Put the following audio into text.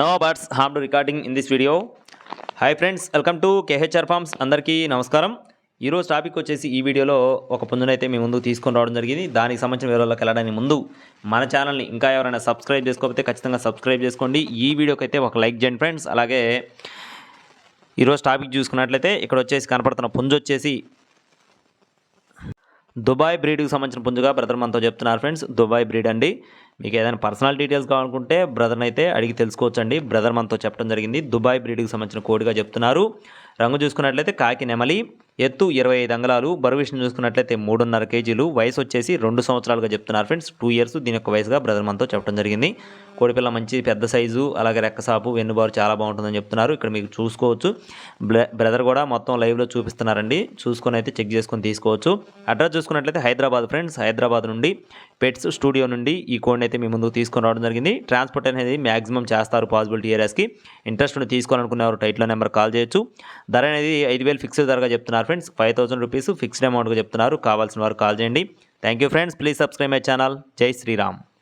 No birds harm to recording in this video hi friends welcome to KHR farms అందరికీ నమస్కారం ఈరోజు topic వచ్చేసి ఈ వీడియోలో ఒక పుంజునైతే మీ ముందు తీసుకొని రావడం జరిగింది. దానికి సంబంధించిన వివరాల్లోకి వెళ్ళడానికి ముందు మన ఛానల్ని ఇంకా ఎవరైనా సబ్స్క్రైబ్ చేసుకోకపోతే ఖచ్చితంగా సబ్స్క్రైబ్ చేసుకోండి. ఈ వీడియోకి అయితే ఒక లైక్ చేయండి ఫ్రెండ్స్ అలాగే ఈరోజు టాపిక్ చూసుకున్నట్లయితే ఇక్కడ వచ్చేసి కనపడుతున్న పుంజు వచ్చేసి దుబాయ్ బ్రీడ్కి సంబంధించిన పుంజుగా బ్రదర్ మనతో చెప్తున్నారు ఫ్రెండ్స్ దుబాయ్ బ్రీడ్ అండి. మీకు ఏదైనా పర్సనల్ డీటెయిల్స్ కావాలనుకుంటే బ్రదర్ని అయితే అడిగి తెలుసుకోవచ్చు అండి బ్రదర్ మనతో చెప్పడం జరిగింది. దుబాయ్ బ్రీడ్కి సంబంధించిన కోడిగా చెప్తున్నారు. రంగు చూసుకున్నట్లయితే కాకి నెమలి ఎత్తు ఇరవై ఐదు అంగళాలు బరువు విషయం చూసుకున్నట్లయితే మూడున్నర కేజీలు వయసు వచ్చేసి రెండు సంవత్సరాలుగా చెప్తున్నారు ఫ్రెండ్స్. టూ ఇయర్స్ దీని యొక్క వయసుగా బ్రదర్ మనతో చెప్పడం జరిగింది. కోడిపిల్ల మంచి పెద్ద సైజు అలాగే రెక్కసాపు వెన్నుబారు చాలా బాగుంటుందని చెప్తున్నారు. ఇక్కడ మీకు చూసుకోవచ్చు. బ్రదర్ కూడా మొత్తం లైవ్లో చూపిస్తున్నారండి. చూసుకొని అయితే చెక్ చేసుకొని తీసుకోవచ్చు. అడ్రస్ చూసుకున్నట్లయితే హైదరాబాద్ ఫ్రెండ్స్. హైదరాబాద్ నుండి పెట్స్ స్టూడియో నుండి ఈ కోడ్ని అయితే మీ ముందుకు తీసుకొని రావడం జరిగింది. ట్రాన్స్పోర్ట్ అనేది మ్యాక్సిమం చేస్తారు పాసిబిలిటీ ఏరియాస్కి ఇంట్రెస్ట్ ఉండి తీసుకోవాలనుకునేవారు టైట్లో నెంబర్ కాల్ చేయొచ్చు. ధర అనేది ఐదు వేలు ఫిక్స్డ్ ధరగా చెప్తున్నారు friends five thousand rupees fixed అమౌంట్గా చెప్తున్నారు. కావాల్సిన వారు కాల్ చేయండి. Thank you friends please subscribe my channel Jai Sriram